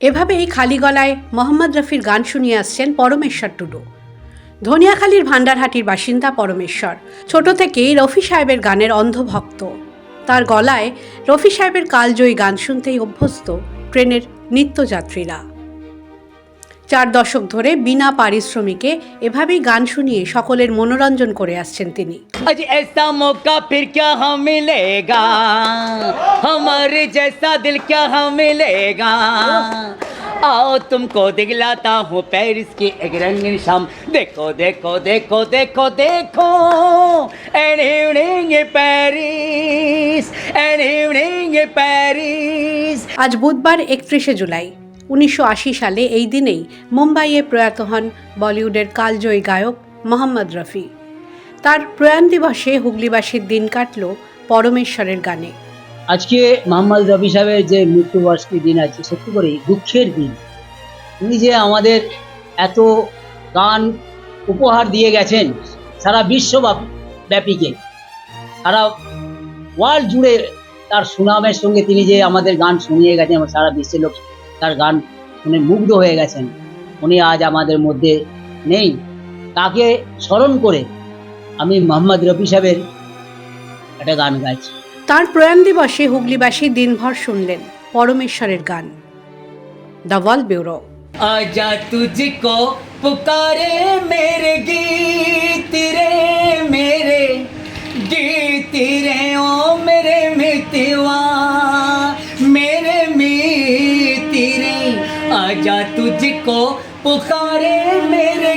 এভাবেই খালি গলায় মোহাম্মদ রফির গান শুনিয়ে আসছেন পরমেশ্বর টুডু। ধনিয়াখালীর ভান্ডারহাটির বাসিন্দা পরমেশ্বর। ছোট থেকেই রফি সাহেবের গানের অন্ধভক্ত। তার গলায় রফি সাহেবের কালজয়ী গান শুনতেই অভ্যস্ত ট্রেনের নিত্যযাত্রীরা। চার দশক ধরে বিনা পারিশ্রমিকে এভাবেই গান শুনিয়ে সকলের মনোরঞ্জন করে আসছেন তিনি आज ऐसा मौका फिर क्या हम मिलेगा हमारे जैसा दिल क्या हम मिलेगा आओ तुमको दिखलाता हूँ पेरिस की एक रंगीन शाम देखो देखो देखो देखो देखो an evening Paris an evening Paris আজ বুধবার একত্রিশে জুলাই উনিশশো আশি সালে এই দিনেই মুম্বাইয়ে প্রয়াত হন বলিউডের কালজয়ী গায়ক মোহাম্মদ রফি। তার প্রয়াণ দিবসে হুগলিবাসীর দিন কাটল পরমেশ্বরের গানে। আজকে মোহাম্মদ রফি সাহেবের যে মৃত্যুবার্ষিকী দিন আছে, সত্যি করেই দুঃখের দিন। উনি যে আমাদের এত গান উপহার দিয়ে গেছেন সারা বিশ্বব্যাপী ব্যাপীকে সারা ওয়ার্ল্ড জুড়ে তার সুনামের সঙ্গে তিনি যে আমাদের গান শুনিয়ে গেছেন সারা বিশ্বের লোক তার গান শুনে মুগ্ধ হয়ে গেছেন। উনি আজ আমাদের মধ্যে নেই। তাকে স্মরণ করে আমি মোহাম্মদ রফি সাহেবের একটা গান গাইছি। তার প্রয়াণ দিবসে হুগলিবাসী দিনভর শুনলেন পরমেশ্বরের গান। The wall bureau. আজা তুঝকো পুকারে মেরে গীত आजा तुझको पुकारे मेरे